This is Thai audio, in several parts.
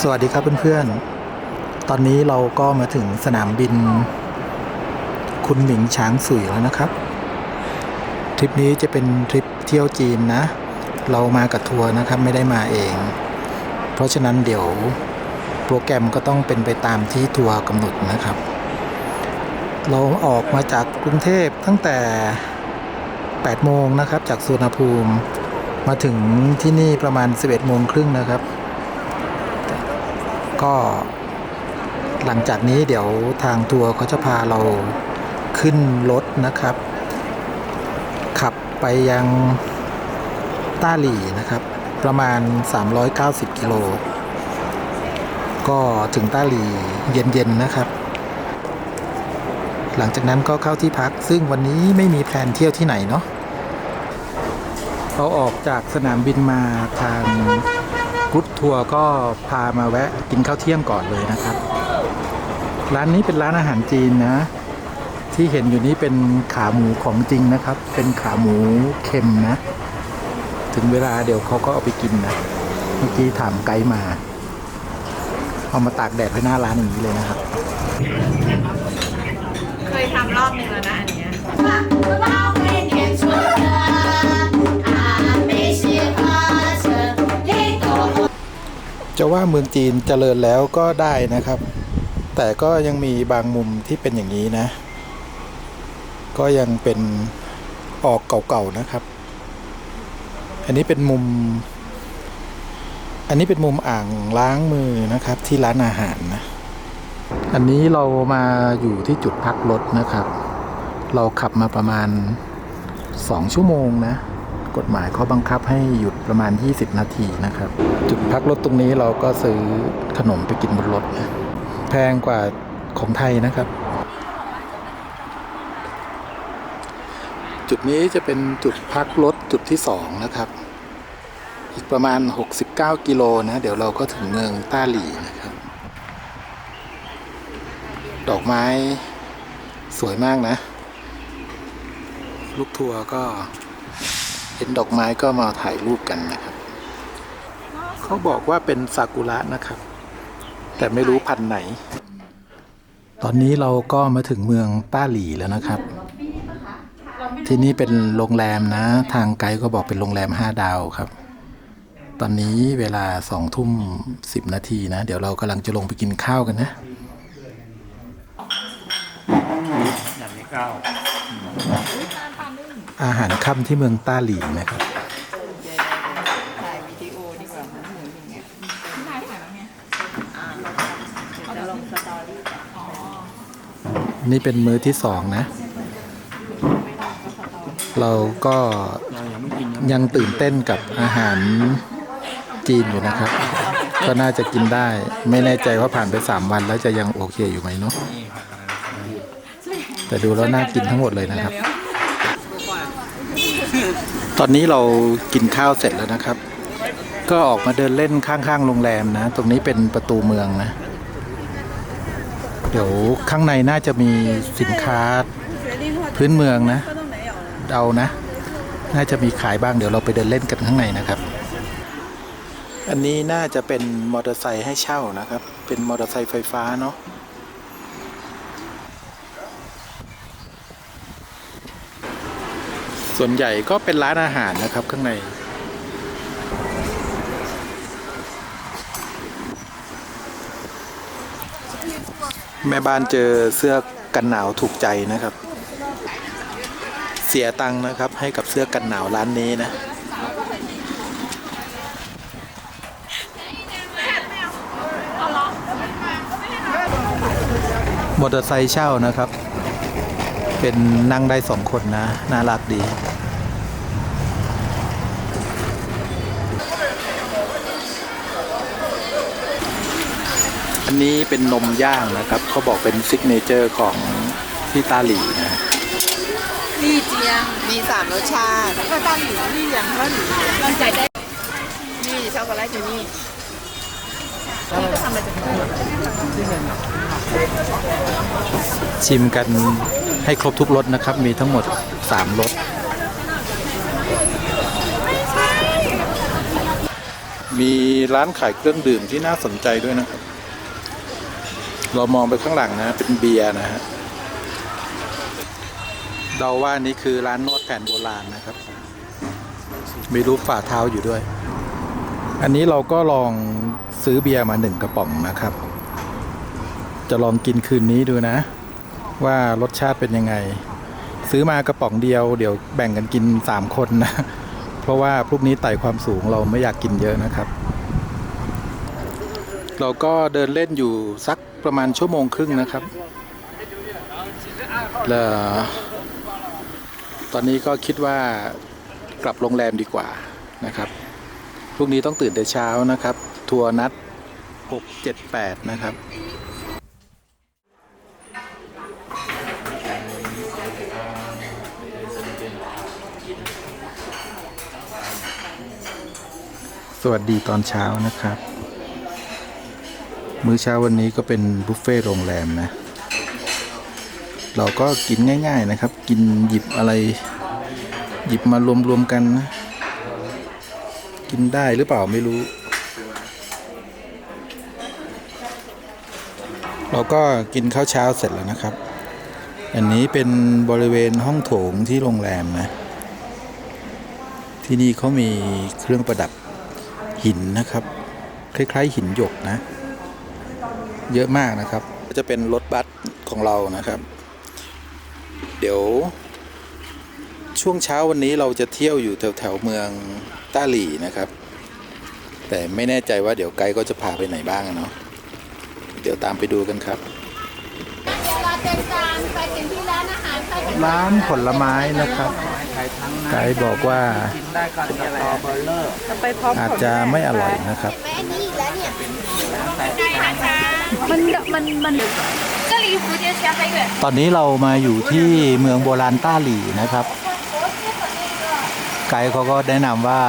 สวัสดีครับเพื่อนๆ ตอนนี้เราก็มาถึงสนามบิน คุณหมิงช้างสุยแล้วนะครับ ทริปนี้จะเป็นทริปเที่ยวจีนนะ เรามากับทัวร์นะครับไม่ได้มาเอง เพราะฉะนั้นเดี๋ยวโปรแกรมก็ต้องเป็นไปตามที่ทัวร์กำหนดนะครับ เราออกมาจากกรุงเทพตั้งแต่ 8 โมงนะครับ จากสุวรรณภูมิ มาถึงที่นี่ประมาณ 11 โมงครึ่งนะครับ ก็หลังจากนี้เดี๋ยวทางทัวร์เขาจะพาเราขึ้นรถนะครับ ขับไปยังต้าหลี่นะครับ ประมาณ 390 กิโล ก็ถึงต้าหลี่เย็นๆนะครับ หลังจากนั้นก็เข้าที่พักซึ่งวันนี้ไม่มีแผนเที่ยวที่ไหนเนาะเราออกจากสนามบินมาทาง กุ๊ดทัวร์ก็พามาแวะกินข้าวเที่ยงก่อนเลยนะครับ ร้านนี้เป็นร้านอาหารจีนนะ ที่เห็นอยู่นี้เป็นขาหมูของจริงนะครับ เป็นขาหมูเค็มนะ ถึงเวลาเดี๋ยวเขาก็เอาไปกินนะ เมื่อกี้ถามไกด์มา เอามาตากแดดไว้หน้าร้านอย่างนี้เลยนะครับ เคยทำรอบหนึ่งแล้วนะอันเนี้ย จะว่าเมืองจีนเจริญแล้วก็ได้นะครับ แต่ก็ยังมีบางมุมที่เป็นอย่างนี้นะ ก็ยังเป็นออกเก่าๆนะครับ อันนี้เป็นมุม อันนี้เป็นมุมอ่างล้างมือนะครับ ที่ร้านอาหารนะ อันนี้เรามาอยู่ที่จุดพักรถนะครับ เราขับมาประมาณ 2 ชั่วโมงนะ กฎหมายเขาบังคับให้หยุดประมาณ 20 นาทีนะครับ จุดพักรถตรงนี้เราก็ซื้อขนมไปกินบนรถ แพงกว่าของไทยนะครับ จุดนี้จะเป็นจุดพักรถจุดที่ 2 นะครับ อีกประมาณ 69 กิโลนะ เดี๋ยวเราก็ถึงเมืองต้าหลีนะครับ ดอกไม้สวยมากนะ ลูกทัวร์ก็ ห็นดอกไม้ก็มาถ่ายรูปกันนะครับ เขาบอกว่าเป็นซากุระนะครับ แต่ไม่รู้พันธุ์ไหน ตอนนี้เราก็มาถึงเมืองต้าหลี่แล้วนะครับ ที่นี่เป็นโรงแรมนะ ทางไกด์ก็บอกเป็นโรงแรม 5 ดาวครับ ตอนนี้เวลาสองทุ่มสิบนาทีนะ เดี๋ยวเรากำลังจะลงไปกินข้าวกันนะอย่างนี้เก้าว อาหารค่ำที่เมืองต้าหลีนะครับ ถ่ายวิดีโอดีกว่ามันเหมือนอย่างเงี้ยถ่ายถ่ายแล้วไงอ่าลงเดี๋ยวจะลงสตอรี่อ๋อนี่เป็นมื้อที่สองนะ เราก็ยังตื่นเต้นกับอาหารจีนอยู่นะครับ ก็น่าจะกินได้ ไม่แน่ใจว่าผ่านไป 3 วันแล้วจะยังโอเคอยู่ไหมเนาะแต่ดูแล้วน่ากินทั้งหมดเลยนะครับ อนนี้เรากินข้าวเสร็จแล้วนะครับ ก็ออกมาเดินเล่นข้างๆโรงแรมนะ ตรงนี้เป็นประตูเมืองนะ เดี๋ยวข้างในน่าจะมีสินค้าพื้นเมืองนะเดานะ น่าจะมีขายบ้างเดี๋ยวเราไปเดินเล่นกันข้างในนะครับ อันนี้น่าจะเป็นมอเตอร์ไซค์ให้เช่านะครับ เป็นมอเตอร์ไซค์ไฟฟ้าเนาะ ส่วนใหญ่ก็เป็นร้านอาหารนะครับข้างใน แม่บ้านเจอเสื้อกันหนาวถูกใจนะครับ เสียตังค์นะครับให้กับเสื้อกันหนาวร้านนี้นะมอเตอร์ไซค์เช่านะครับ เป็นนั่งได้สองคนนะ น่ารักดี อันนี้เป็นนมย่างนะครับ เขาบอกเป็นซิกเนเจอร์ของที่ตาหลีนะลี่เจียง มีสามรสชาติก็ต้าหลิวลี่ยังก็หลิวตั้งใจได้นี่ช็อกโกแลตอยู่นี่ นี่ก็ทำมาจากนี่ชิมกันให้ครบทุกรสนะครับ มีทั้งหมด 3รสมีร้านขายเครื่องดื่มที่น่าสนใจด้วยนะครับ เรามองไปข้างหลังนะ เป็นเบียร์นะฮะเดาว่านี่คือร้านนวดแผนโบราณนะครับ มีรูปฝ่าเท้าอยู่ด้วย อันนี้เราก็ลอง ซื้อเบียร์มาหนึ่งกระป๋องนะครับ จะลองกินคืนนี้ดูนะ ว่ารสชาติเป็นยังไง ซื้อมากระป๋องเดียวเดี๋ยวแบ่งกันกิน3คนนะ เพราะว่าพรุ่งนี้ไต่ความสูงเราไม่อยากกินเยอะนะครับ เราก็เดินเล่นอยู่สักประมาณชั่วโมงครึ่งนะครับแล้วตอนนี้ก็คิดว่ากลับโรงแรมดีกว่านะครับ พรุ่งนี้ต้องตื่นแต่เช้านะครับ ทัวร์นัด 6 7 8 นะครับ สวัสดีตอนเช้านะครับ มื้อเช้าวันนี้ก็เป็นบุฟเฟ่ต์โรงแรมนะ เราก็กินง่าย ๆนะครับ กินหยิบอะไร หยิบมารวมๆกันนะ กินได้หรือเปล่าไม่รู้ เราก็กินข้าวเช้าเสร็จแล้วนะครับ อันนี้เป็นบริเวณห้องโถงที่โรงแรมนะ ที่นี่เขามีเครื่องประดับหินนะครับ คล้ายๆหินหยกนะ เยอะมากนะครับ จะเป็นรถบัสของเรานะครับ เดี๋ยว ช่วงเช้าวันนี้เราจะเที่ยวอยู่แถวแถวๆเมืองต้าหลี่นะครับ แต่ไม่แน่ใจว่าเดี๋ยวไกด์ก็จะพาไปไหนบ้างเนาะ เดี๋ยวตามไปดูกันครับ ร้านผลไม้นะครับไกด์บอกว่าอาจจะไม่อร่อยนะครับ มันมันมันตอนนี้เรามาอยู่ที่เมืองโบราณต้าหลีนะครับ ไกด์เขาก็แนะนำว่า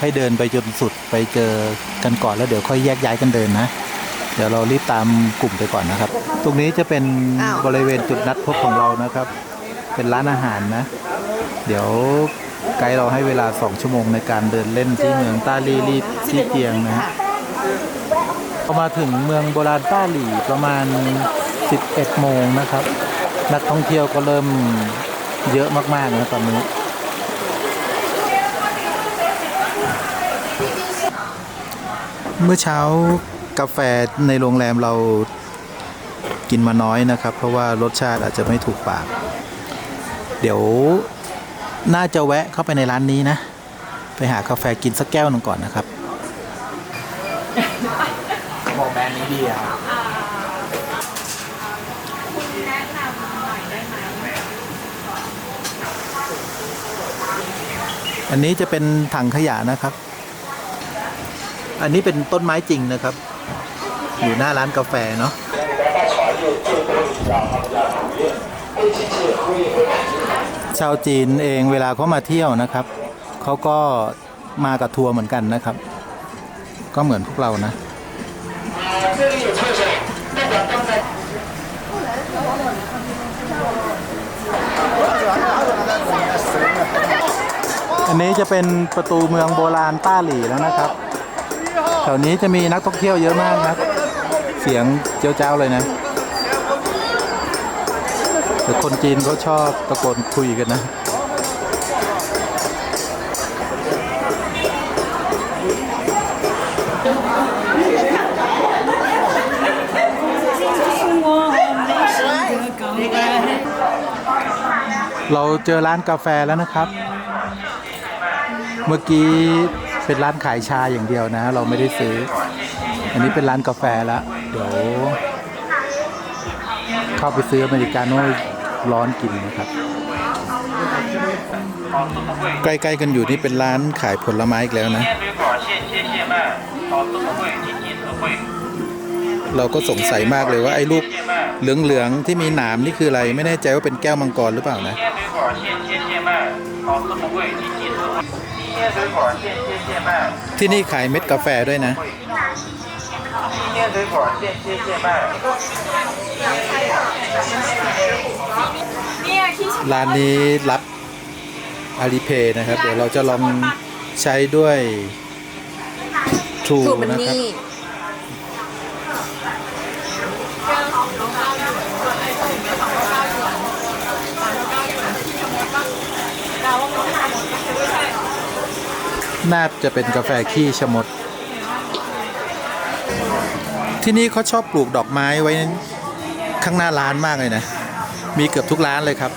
ให้เดินไปจนสุดไปเจอกันก่อนแล้วเดี๋ยวค่อยแยกย้ายกันเดินนะ เดี๋ยวเรารีบตามกลุ่มไปก่อนนะครับ ตรงนี้จะเป็นบริเวณจุดนัดพบของเรานะครับ เป็นร้านอาหารนะ เดี๋ยวไกด์เราให้เวลา 2 ชั่วโมงในการเดินเล่นที่เมืองต้าลี่รีที่เจียงนะฮะพอมาถึงเมืองโบราณต้าหลี่ประมาณ 11 โมงนะครับ นักท่องเที่ยวก็เริ่มเยอะมากๆนะตอนนี้เมื่อเช้า กาแฟในโรงแรมเรากินมาน้อยนะครับ เพราะว่ารสชาติอาจจะไม่ถูกปาก เดี๋ยวน่าจะแวะเข้าไปในร้านนี้นะ ไปหากาแฟกินสักแก้วหนึ่งก่อนนะครับบอกแบรนด์นี้ดีอะอันนี้จะเป็นถังขยะนะครับ อันนี้เป็นต้นไม้จริงนะครับ อยู่หน้าร้านกาแฟเนาะชาวจีนเองเวลาเขามาเที่ยวนะครับเขาก็มากับทัวร์เหมือนกันนะครับ ก็เหมือนพวกเรานะอันนี้จะเป็นประตูเมืองโบราณต้าหลี่แล้วนะครับแถวนี้จะมีนักท่องเที่ยวเยอะมากนะ สียงเจ้าเจ้าเลยนะแต่คนจีนเขาชอบตะโกนคุยกันนะเราเจอร้านกาแฟแล้วนะครับ เมื่อกี้เป็นร้านขายชาอย่างเดียวนะ เราไม่ได้ซื้อ อันนี้เป็นร้านกาแฟแล้ว ดี๋ยว เข้าไปซื้ออเมริกาโน่ร้อนกินนะครับ ใกล้ๆกันอยู่นี่เป็นร้านขายผลไม้อีกแล้วนะ เราก็สงสัยมากเลยว่าไอ้ลูกเหลืองๆที่มีหนามนี่คืออะไร ไม่แน่ใจว่าเป็นแก้วมังกรหรือเปล่านะที่นี่ขายเม็ดกาแฟด้วยนะ 鲜水果现切现卖。 ร้านนี้รับอาลีเพย์นะครับ เดี๋ยวเราจะลองใช้ด้วย True ถูกมัน นะครับ นี่ น่าจะเป็นกาแฟขี้ชะมด ที่นี่เขาชอบปลูกดอกไม้ไว้ข้างหน้าร้านมากเลยนะ มีเกือบทุกร้านเลยครับ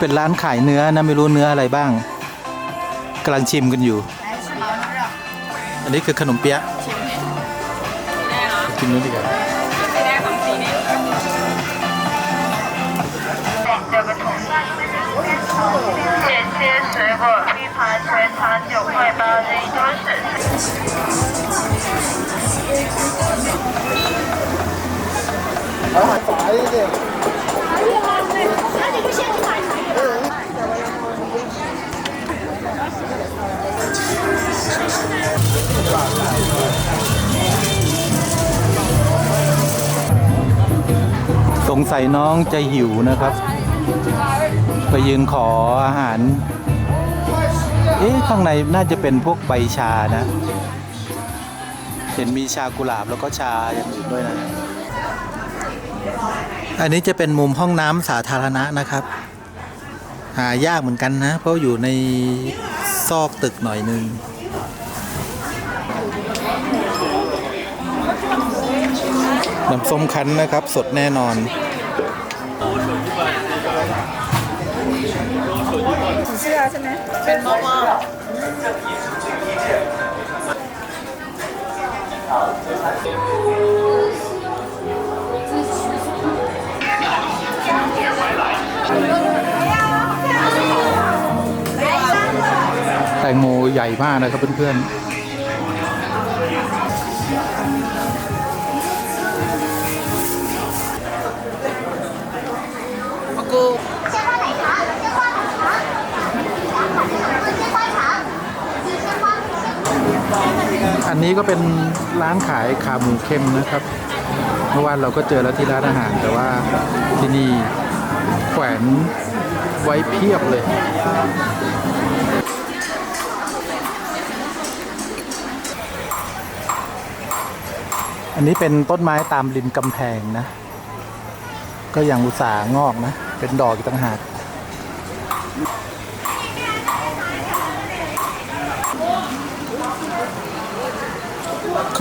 เป็นร้านขายเนื้อนะไม่รู้เนื้ออะไรบ้าง กำลังชิมกันอยู่ อันนี้คือขนมเปี๊ยะกินนู้นดีกว่า 这个桶。剪切水果，一盘全糖九块八，任意多选。 สง สัยน้องจะหิวนะครับ ไปยืนขออาหาร เอ๊ะข้างในน่าจะเป็นพวกใบชานะ เห็นมีชากุหลาบแล้วก็ชาอย่างอื่นด้วยนะ อันนี้จะเป็นมุมห้องน้ำสาธารณะนะครับ หายากเหมือนกันนะ เพราะอยู่ในซอกตึกหน่อยนึงน้ำส้มคั้นนะครับ สดแน่นอนาวใช่ไหมเป็นหม้อหม้อแตงโมใหญ่มากนะครับเพื่อนๆ อันนี้ก็เป็นร้านขายขาหมูเค็มนะครับ เมื่อวานเราก็เจอแล้วที่ร้านอาหาร แต่ว่าที่นี่แขวนไว้เพียบเลย อันนี้เป็นต้นไม้ตามริมกำแพงนะ ก็ยังอุตสาห์งอกนะ เป็นดอกอีกต่างหาก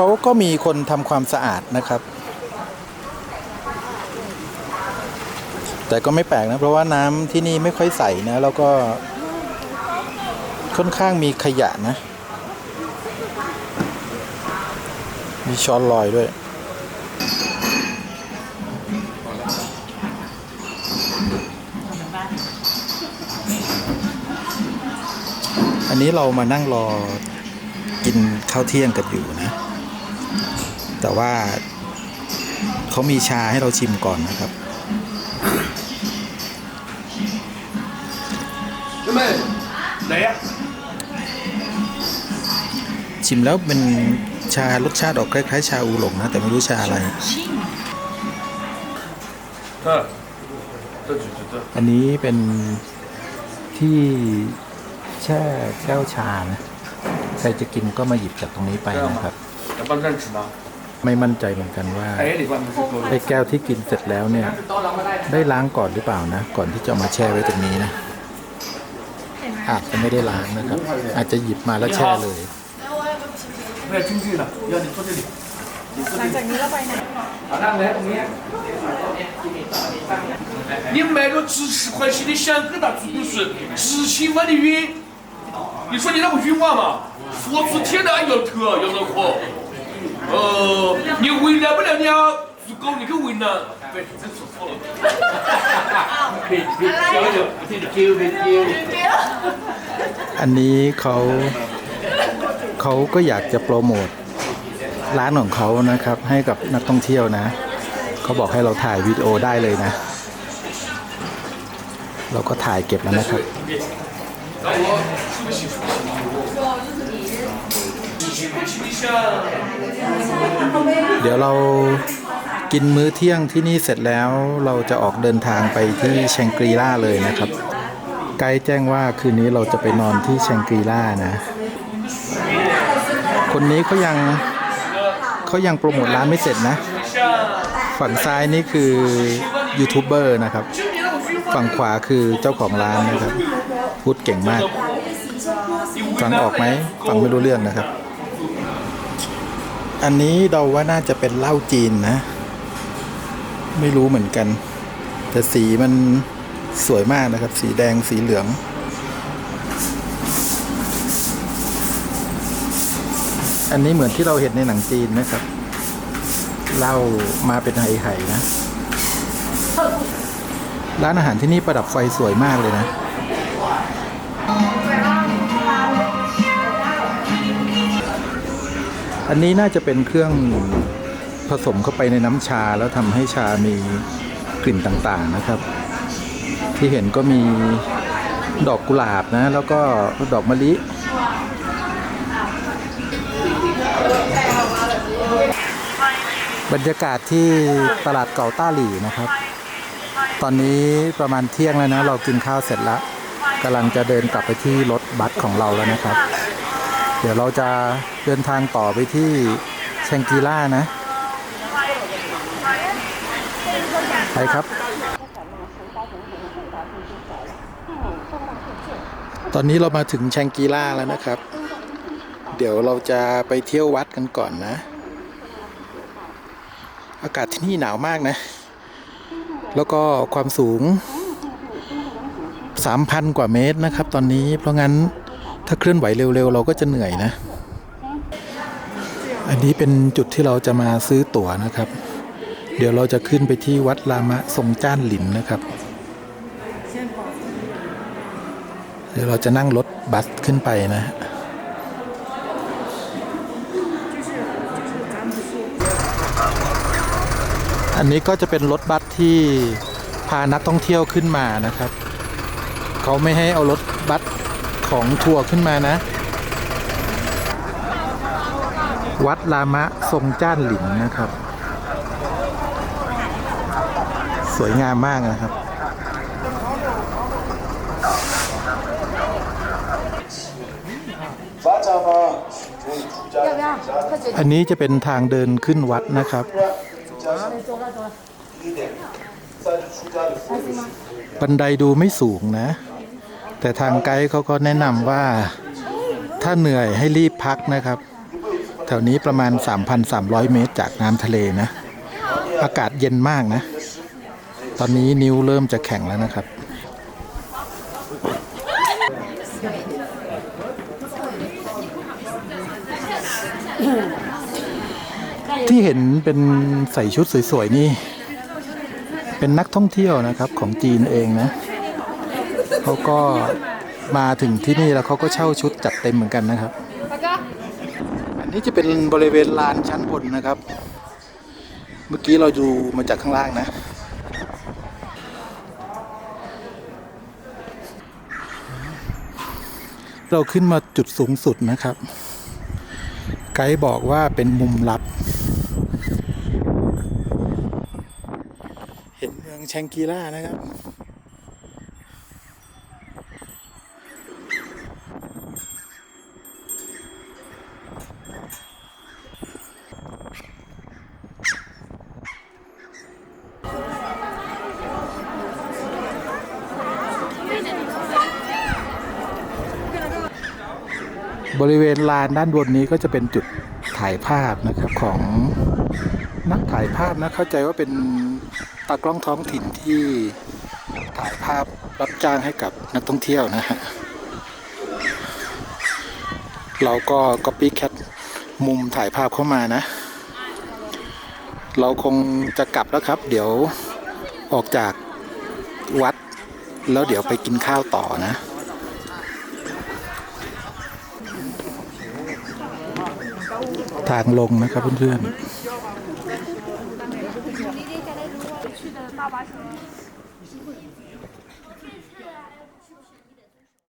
เขาก็มีคนทำความสะอาดนะครับ แต่ก็ไม่แปลกนะ เพราะว่าน้ำที่นี่ไม่ค่อยใสนะ แล้วก็ค่อนข้างมีขยะนะ มีช้อนลอยด้วยอันนี้เรามานั่งรอกินข้าวเที่ยงกันอยู่นะ แต่ว่าเขามีชาให้เราชิมก่อนนะครับชิมแล้วเป็นชารสชาติออกคล้ายๆชาอูหลงนะ แต่ไม่รู้ชาอะไร อันนี้เป็นที่แช่แก้วชานะ ใครจะกินก็มาหยิบจากตรงนี้ไปนะครับ ไม่มั่นใจเหมือนกันว่า 哎，里边不是多 ไอ้แก้วที่กินเสร็จแล้วเนี่ย ได้ล้างก่อนหรือเปล่านะ ก่อนที่จะเอามาแช่ไว้ตรงนี้นะ อาจจะไม่ได้ล้างนะครับ อาจจะหยิบมาแล้วแช่เลย 不要进去了，要你坐这里。 หลังจากนี้เราไปไหน 你卖个值十块钱的香疙瘩猪骨髓，值七万的晕，你说你那不晕话吗？佛子天的要头啊，要恼 火。呃，你为难不了人家猪狗，你去为难，对，真说错了。 อันนี้เขาเขาก็อยากจะโปรโมทร้านของเขานะครับ ให้กับนักท่องเที่ยวนะ เขาบอกให้เราถ่ายวิดีโอได้เลยนะ เราก็ถ่ายเก็บแล้วนะครับ 让我数个洗漱洗洗不起想。 เดี๋ยวเรากินมื้อเที่ยงที่นี่เสร็จแล้วเราจะออกเดินทางไปที่แชงกรีล่าเลยนะครับ ไกด์แจ้งว่าคืนนี้เราจะไปนอนที่แชงกรีล่านะ คนนี้เขายังเขายังโปรโมทร้านไม่เสร็จนะ ฝั่งซ้ายนี่คือยูทูบเบอร์นะครับ ฝั่งขวาคือเจ้าของร้านนะครับ พูดเก่งมาก ฟังออกไหม ฟังไม่รู้เรื่องนะครับ อันนี้เดาว่าน่าจะเป็นเหล้าจีนนะ ไม่รู้เหมือนกัน แต่สีมันสวยมากนะครับ สีแดงสีเหลือง อันนี้เหมือนที่เราเห็นในหนังจีนนะครับเหล้ามาเป็นไห่ๆนะ ร้านอาหารที่นี่ประดับไฟสวยมากเลยนะ อันนี้น่าจะเป็นเครื่องผสมเข้าไปในน้ำชาแล้วทำให้ชามีกลิ่นต่างๆนะครับ ที่เห็นก็มีดอกกุหลาบนะ แล้วก็ดอกมะลิบรรยากาศที่ตลาดเก่าต้าหลี่นะครับ ตอนนี้ประมาณเที่ยงแล้วนะ เรากินข้าวเสร็จแล้วกำลังจะเดินกลับไปที่รถบัสของเราแล้วนะครับ เดี๋ยวเราจะเดินทางต่อไปที่แชงกีล่านะ ไปครับ ตอนนี้เรามาถึงแชงกีล่าแล้วนะครับ เดี๋ยวเราจะไปเที่ยววัดกันก่อนนะ อากาศที่นี่หนาวมากนะ แล้วก็ความสูง 3,000 กว่าเมตรนะครับ ตอนนี้เพราะงั้น ถ้าเคลื่อนไหวเร็วๆ เราก็จะเหนื่อยนะ อันนี้เป็นจุดที่เราจะมาซื้อตั๋วนะครับ เดี๋ยวเราจะขึ้นไปที่วัดรามะทรงจ้านหลินนะครับ เดี๋ยวเราจะนั่งรถบัสขึ้นไปนะอันนี้ก็จะเป็นรถบัสที่พานักท่องเที่ยวขึ้นมานะครับ เขาไม่ให้เอารถบัส ของทัวร์ขึ้นมานะ วัดรามะทรงจ้านหลินนะครับ สวยงามมากนะครับ อันนี้จะเป็นทางเดินขึ้นวัดนะครับบันไดดูไม่สูงนะ แต่ทางไกด์เขาก็แนะนำว่าถ้าเหนื่อยให้รีบพักนะครับ แถวนี้ประมาณ 3,300 เมตรจากน้ำทะเลนะ อากาศเย็นมากนะ ตอนนี้นิ้วเริ่มจะแข็งแล้วนะครับที่เห็นเป็นใส่ชุดสวย ๆ นี่ เป็นนักท่องเที่ยวนะครับของจีนเองนะ เขาก็มาถึงที่นี่แล้วเขาก็เช่าชุดจัดเต็มเหมือนกันนะครับ อันนี้จะเป็นบริเวณลานชั้นบนนะครับ เมื่อกี้เราดูมาจากข้างล่างนะ เราขึ้นมาจุดสูงสุดนะครับ ไกด์บอกว่าเป็นมุมลับ เห็นเมืองแชงกีล่านะครับ บริเวณลานด้านบนนี้ก็จะเป็นจุดถ่ายภาพนะครับของนักถ่ายภาพนะเข้าใจว่าเป็นตากล้องท้องถิ่นที่ถ่ายภาพรับจ้างให้กับนักท่องเที่ยวนะฮะเราก็ copy cat มุมถ่ายภาพเข้ามานะ เราคงจะกลับแล้วครับ เดี๋ยวออกจากวัด แล้วเดี๋ยวไปกินข้าวต่อนะ ทางลงนะครับเพื่อนๆ